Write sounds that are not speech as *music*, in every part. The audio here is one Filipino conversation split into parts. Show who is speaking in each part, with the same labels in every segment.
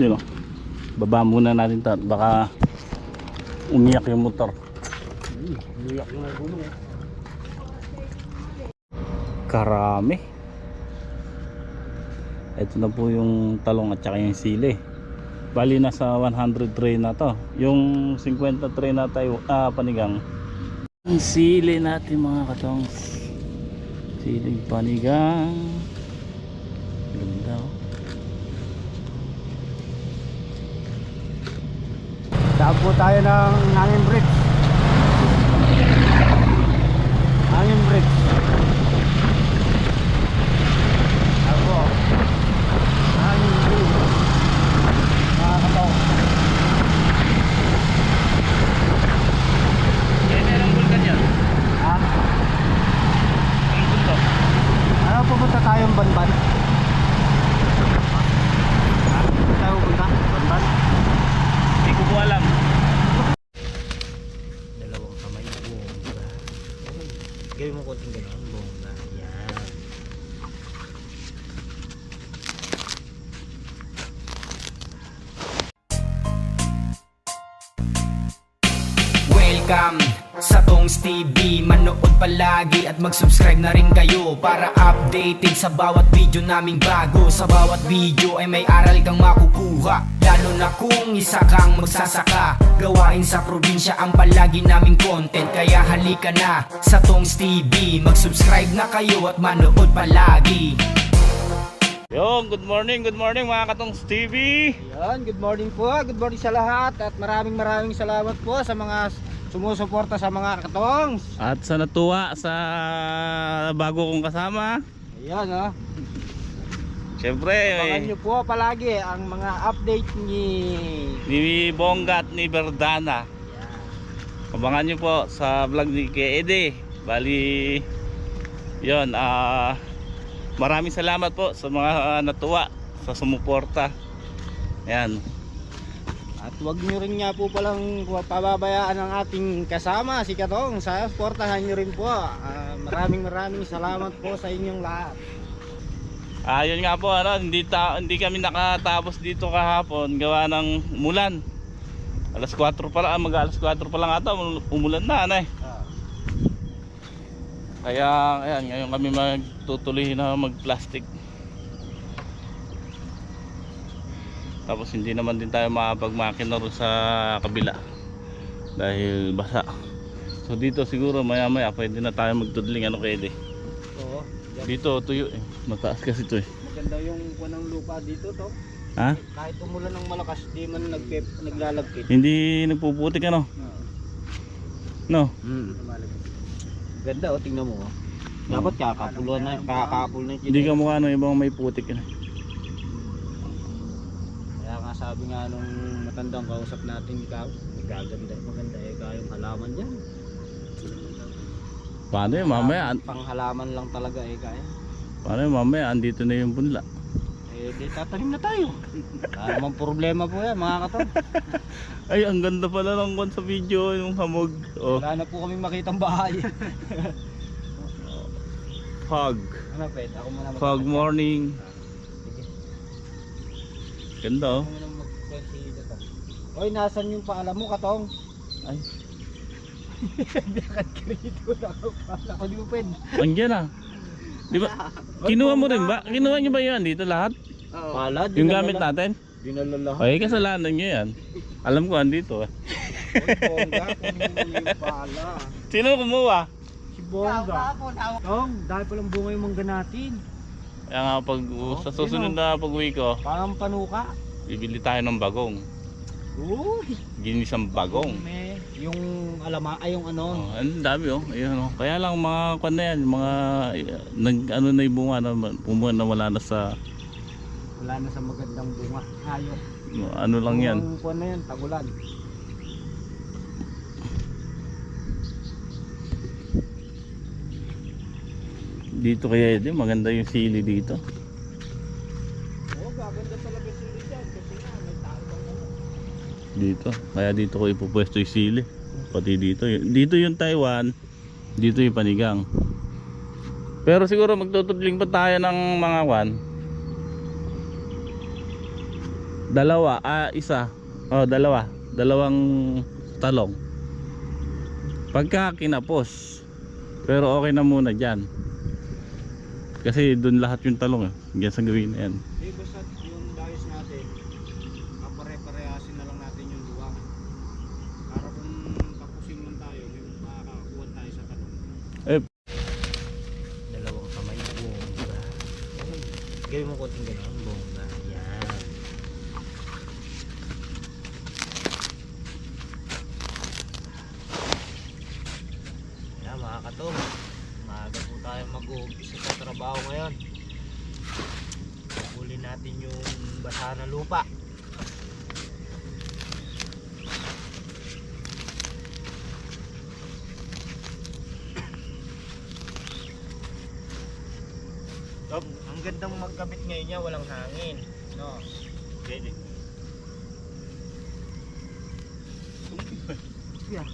Speaker 1: Yun o. Baba muna natin to. Baka umiyak yung motor.
Speaker 2: Umiyak na ng gulong. eh.
Speaker 1: Karami. Ito na po yung talong at saka yung sili. Bali nasa 100 tray na to. Yung 50 tray na tayo, ah, panigang. Ang sili natin mga katong. Siling panigang. Ganda oh.
Speaker 2: Daan po tayo ng hangin bridge.
Speaker 3: Palagi at mag-subscribe na rin kayo Para updated sa bawat video naming bago. Sa bawat video ay may aral kang makukuha. Lalo na kung isa kang magsasaka. Gawain sa probinsya ang palagi naming content. Kaya halika na sa Tongs TV Mag-subscribe na kayo at manood palagi.
Speaker 1: Yung, good morning, good morning mga katong TV.
Speaker 2: Yan, good morning po. Good morning sa lahat at maraming maraming salamat po sa mga sumusuporta sa mga katongs.
Speaker 1: At sa natuwa sa bago kong kasama.
Speaker 2: Ayan oh.
Speaker 1: Siyempre,
Speaker 2: Abangan
Speaker 1: eh,
Speaker 2: nyo po palagi ang mga update ni
Speaker 1: ni Bongga at ni Verdana. Abangan nyo po sa vlog ni Ede. Bali, yon ah maraming salamat po sa mga natuwa sa sumuporta. Ayan.
Speaker 2: At wag nyo rin nga po palang pababayaan ang ating kasama si Katong. Sa suportahan nyo rin po. Ah, maraming maraming salamat po sa inyong lahat.
Speaker 1: Ayun nga po, ano, hindi, ta hindi kami nakatapos dito kahapon gawa ng umulan. Alas 4 pa lang, mag alas 4 pa lang ata, umul- umulan na, eh.
Speaker 2: Ah,
Speaker 1: Kaya, ayan, ngayon kami magtutuloy na mag-plastic. Tapos hindi naman din tayo makapagmakina ron sa kabila. Dahil basa. So dito siguro maya maya pwede na tayo magtudling ano pwede.
Speaker 2: Oo. Yan.
Speaker 1: Dito tuyo eh. Mataas kasi to eh.
Speaker 2: Maganda yung punang lupa dito to.
Speaker 1: Ha?
Speaker 2: Kahit umulan ng malakas, di man nagpe, naglalagkit.
Speaker 1: Hindi nagpuputik ano? No?
Speaker 2: Hmm. Ganda oh, tingnan mo oh. Dapat kakapuluan na, kakapul na
Speaker 1: Hindi ka mukha ng ibang may putik yun.
Speaker 2: Sabi nga nung matandang kausap natin ikaw, magaganda, maganda eh kayong halaman dyan.
Speaker 1: Paano yun mamaya? an-
Speaker 2: Pang halaman lang talaga eh kaya.
Speaker 1: Paano yun mamaya? Andito na yung punla.
Speaker 2: Eh di tatanim na tayo. Wala namang problema po yan mga katon. *laughs*
Speaker 1: Ay, ang ganda pala ng kwan sa video yung hamog. Oh,
Speaker 2: Wala na po kami makitang bahay.
Speaker 1: fog.
Speaker 2: ano pwede? Ako muna mag-
Speaker 1: Fog morning. Ganda oh.
Speaker 2: Ako muna mag-consider to. Oy, nasan yung paalam mo katong?
Speaker 1: Ay,
Speaker 2: Dakat ka rito na ako pala. Ako di mo pwede.
Speaker 1: andyan ah. Di ba? Kinuha mo rin ba? Kinuha nyo ba yan dito lahat?
Speaker 2: Pala,
Speaker 1: Yung gamit natin?
Speaker 2: Dinala lahat.
Speaker 1: Ay, kasalanan nyo yan. Alam ko andito eh.
Speaker 2: Oy, bongga, kunin mo yung pala.
Speaker 1: Sino kumuha?
Speaker 2: Si Bongga. Tong, dahil palang bunga yung mangga natin.
Speaker 1: Kaya nga pag sa susunod na pag-uwi ko,
Speaker 2: Parang panuka.
Speaker 1: bibili tayo ng bagong.
Speaker 2: Uy,
Speaker 1: Ginisang bagong.
Speaker 2: may yung alama ay yung ano.
Speaker 1: Oh, ang dami oh. Ayun oh. Kaya lang mga kwan na yan, mga eh, nag ano na yung bunga na na wala na sa
Speaker 2: Wala na sa magandang bunga. Hayop.
Speaker 1: ano lang yan.
Speaker 2: Yung kuwan na yan, tagulan.
Speaker 1: Dito kaya ito, maganda yung sili dito. dito. Kaya dito ko ipupwesto yung sili. Pati dito dito yung Taiwan. Dito yung panigang. Pero siguro magtutudling pa tayo ng mga kwan. Dalawa. Ah isa. Oh dalawa. Dalawang talong. Pagka kinapos. Pero okay na muna dyan. Kasi doon lahat yung talong eh. Diyan sa gawin na yan.
Speaker 2: Gawin mo kunting ganun. Bongga. Yan. Yan mga katong. Maaga po tayo mag-uumpisa sa trabaho ngayon. Huli natin yung basa na lupa. Ang gandang magkabit ngayon niya, walang hangin. No. Pwede. Yeah.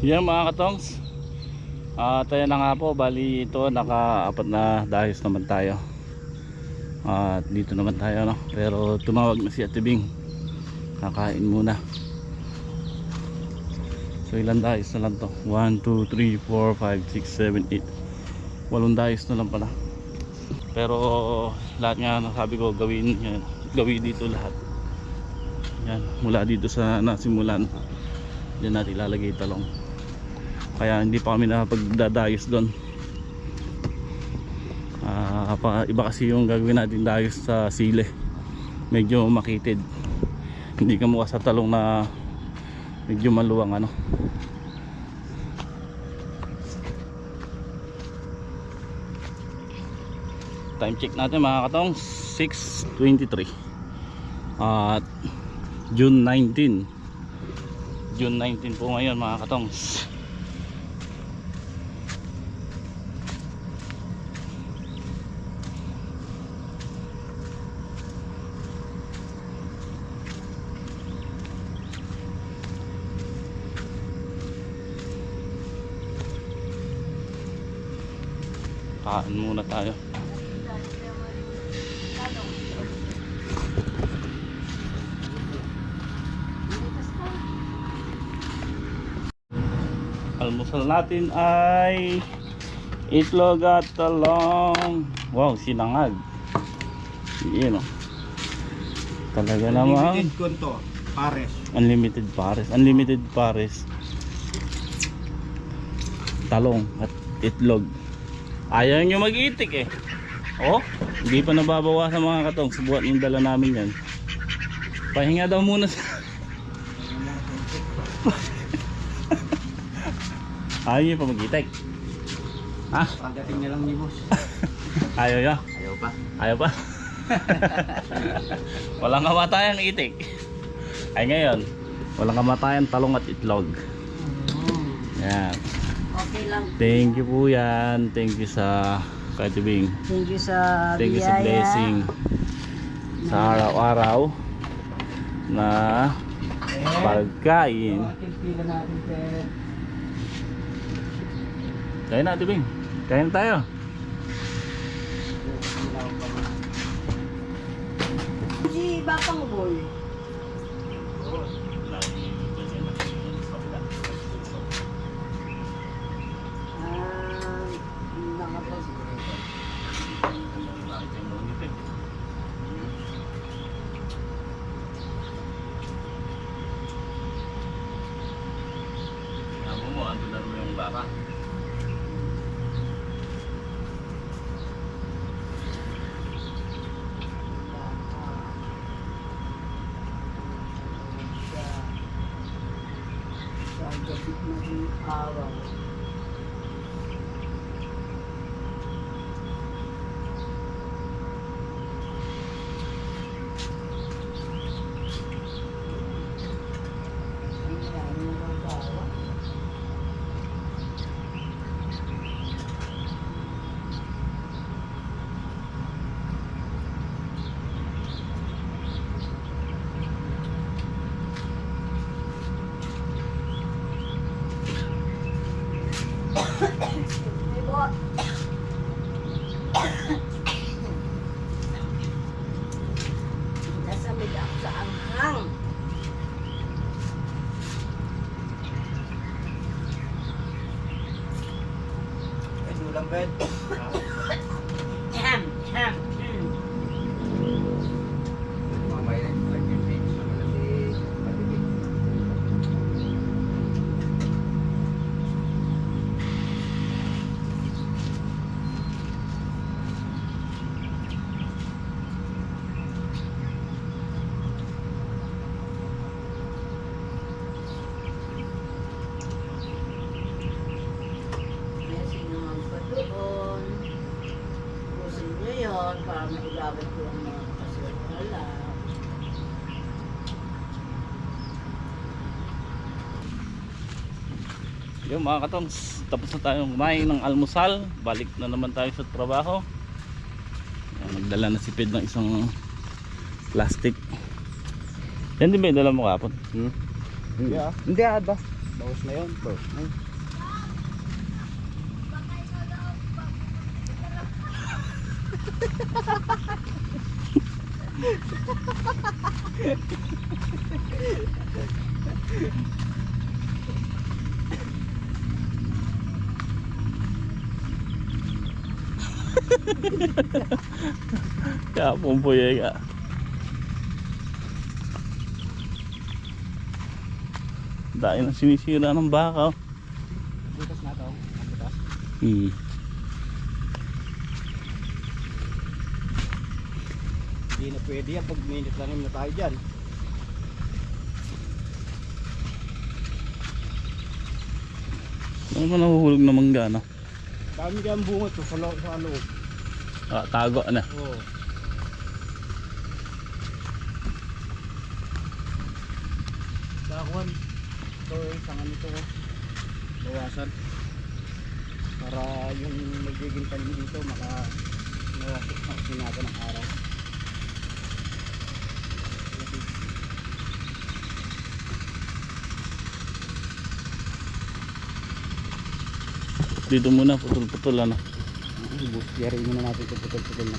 Speaker 2: yan
Speaker 1: mga katongs. At ayan na nga po bali ito naka apat na dahis naman tayo. At dito naman tayo no? pero tumawag na si atibing nakain muna. So ilan dahis na lang to? 1, 2, 3, 4, 5, 6, 7, 8 walong dahis na lang pala. Pero lahat nga nasabi ko gawin, yan, gawin dito lahat. Yan mula dito sa nasimulan. Dyan natin ilalagay talong. Kaya hindi pa kami nakapagdadayos doon. Ah, pa, Iba kasi yung gagawin natin dayos sa sile Medyo makitid. Hindi ka mukha sa talong na medyo maluwang ano. Time check natin mga katong 6.23 at June 19 June 19 po ngayon mga katong kain muna tayo. Almusal natin ay itlog at talong. Wow sinangag. Yun o talaga namang
Speaker 2: Limited konto, pares.
Speaker 1: unlimited pares. Unlimited pares. Talong at itlog ayaw nyo mag-itik eh. Oh hindi pa nababawasan mga katong. Subukan yung dala namin yan. Pahinga daw muna sa *laughs* ayaw nyo pa mag-itik. Ha?
Speaker 2: Pagdating na lang ni boss. *laughs*
Speaker 1: ayaw ya
Speaker 2: Ayaw pa.
Speaker 1: ayaw pa? *laughs* Walang kamatayan itik. Ay ngayon walang kamatayan talong at itlog. Yan
Speaker 4: Okay lang.
Speaker 1: Thank you po yan. Thank you sa Katibing.
Speaker 4: Thank you sa
Speaker 1: Thank you sa blessing. Sa araw-araw na pagkain. Kain na, Tibing. Kain tayo.
Speaker 4: Si Bakang Boy.
Speaker 1: Mo, ando na rin yung baka.
Speaker 4: sa sa gabi ng araw. Ang dami ng bawa. May bot. Nasamid ako sa anghang.
Speaker 2: Ay, sulang bed.
Speaker 4: Ham, ham.
Speaker 2: Mamaya na, nag-page naman na si Patibig.
Speaker 4: Kaya sino magpatuon. Pusin nyo yun para maigamit ko ang mga kasiwala.
Speaker 1: Yung mga katongs, tapos na tayong kumain ng almusal. Balik na naman tayo sa trabaho. Nagdala na si Ped ng isang plastic. Yan din ba yung dala mo kapon?
Speaker 2: Hmm? Yeah. Hindi ah, ba? Bawas na yun. Bawas na yun. *laughs*
Speaker 1: Kaya pumpuye ka. Dahil na sinisira ng baka. oh.
Speaker 2: Butas na to. Butas.
Speaker 1: Hmm.
Speaker 2: Hindi na pwede yan pag minute lang na tayo dyan.
Speaker 1: Ano ba nahuhulog na mangga no?
Speaker 2: Dami kayang bunga to sa loob. Sa loob.
Speaker 1: Ah, tago na.
Speaker 2: Oo. Kakuan. Ito isang ano to. oh. Bawasan. Para yung magiging tanim dito maka makasin natin ng araw.
Speaker 1: Dito muna, putol-putol ano.
Speaker 2: Yari muna natin ito putol-putol na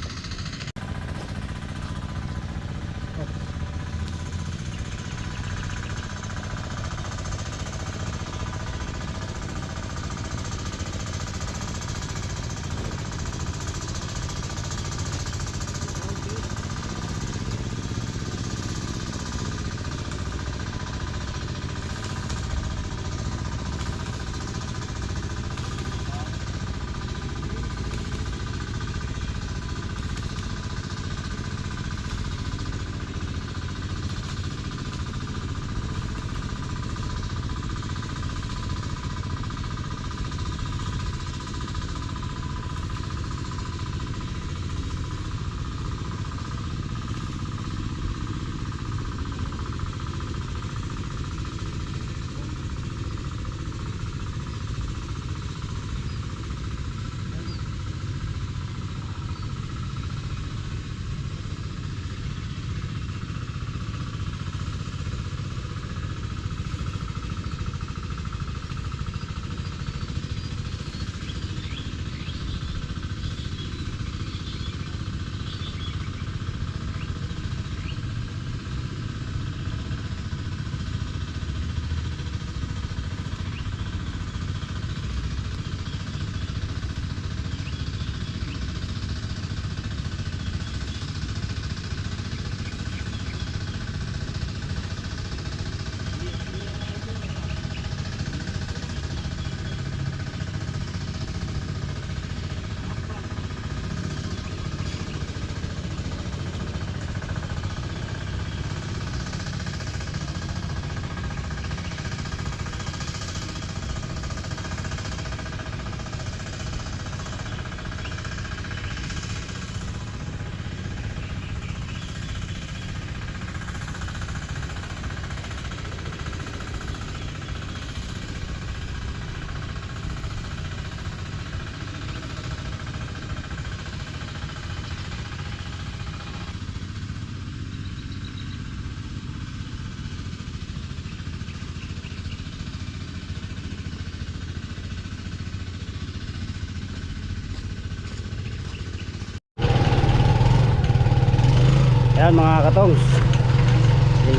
Speaker 2: Ayan mga katongs.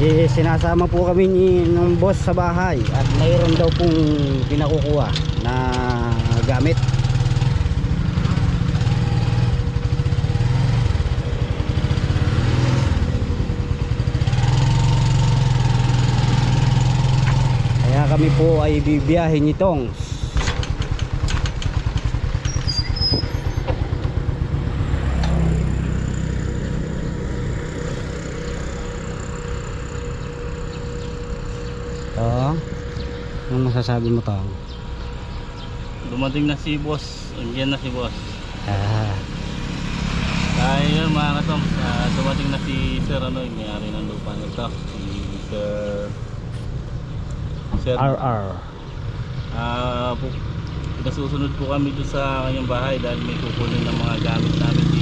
Speaker 2: Eh, sinasama po kami ni ng boss sa bahay at mayroon daw pong pinakukuha na gamit. Kaya kami po ay bibiyahin ni. Oo. Ano masasabi mo to?
Speaker 1: Dumating na si boss. Andiyan na si boss.
Speaker 2: Ah,
Speaker 1: Kaya yun mga katong, ah, dumating na si Sir ano, yung may-ari ng lupa nito. Si Sir... Sir...
Speaker 2: RR.
Speaker 1: Ah, po, nasusunod po kami doon sa kanyang bahay dahil may kukunin ng mga gamit namin dito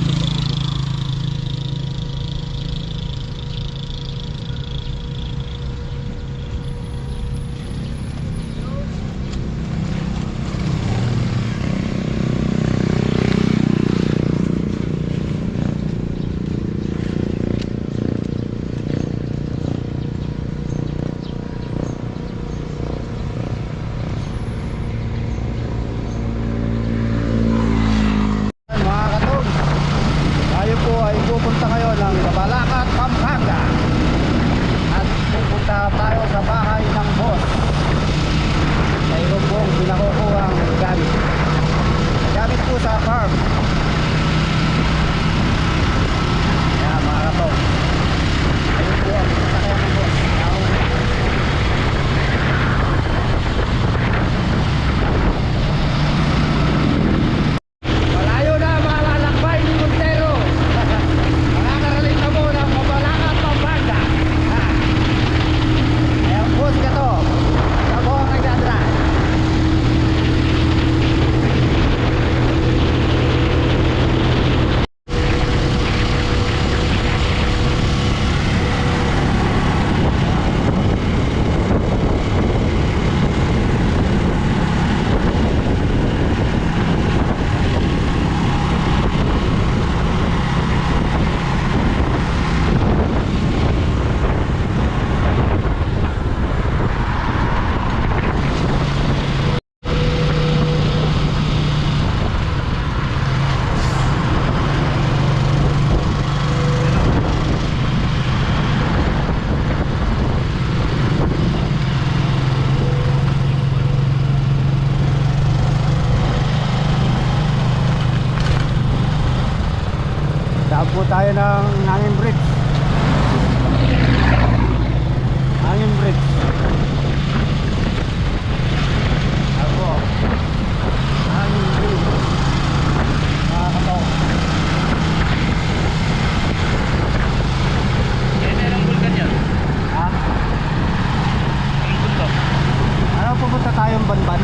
Speaker 2: tayong banban?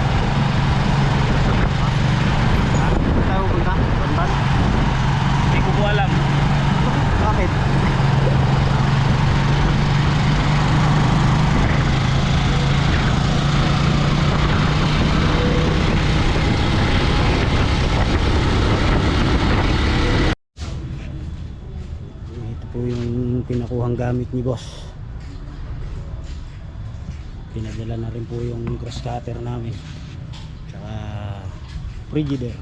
Speaker 2: Saan tayo pupunta? Banban?
Speaker 1: Hindi ko po alam.
Speaker 2: Bakit? Ito po yung pinakuhang gamit ni boss. Pinadala na rin po yung grass cutter namin. Tsaka frigidaire.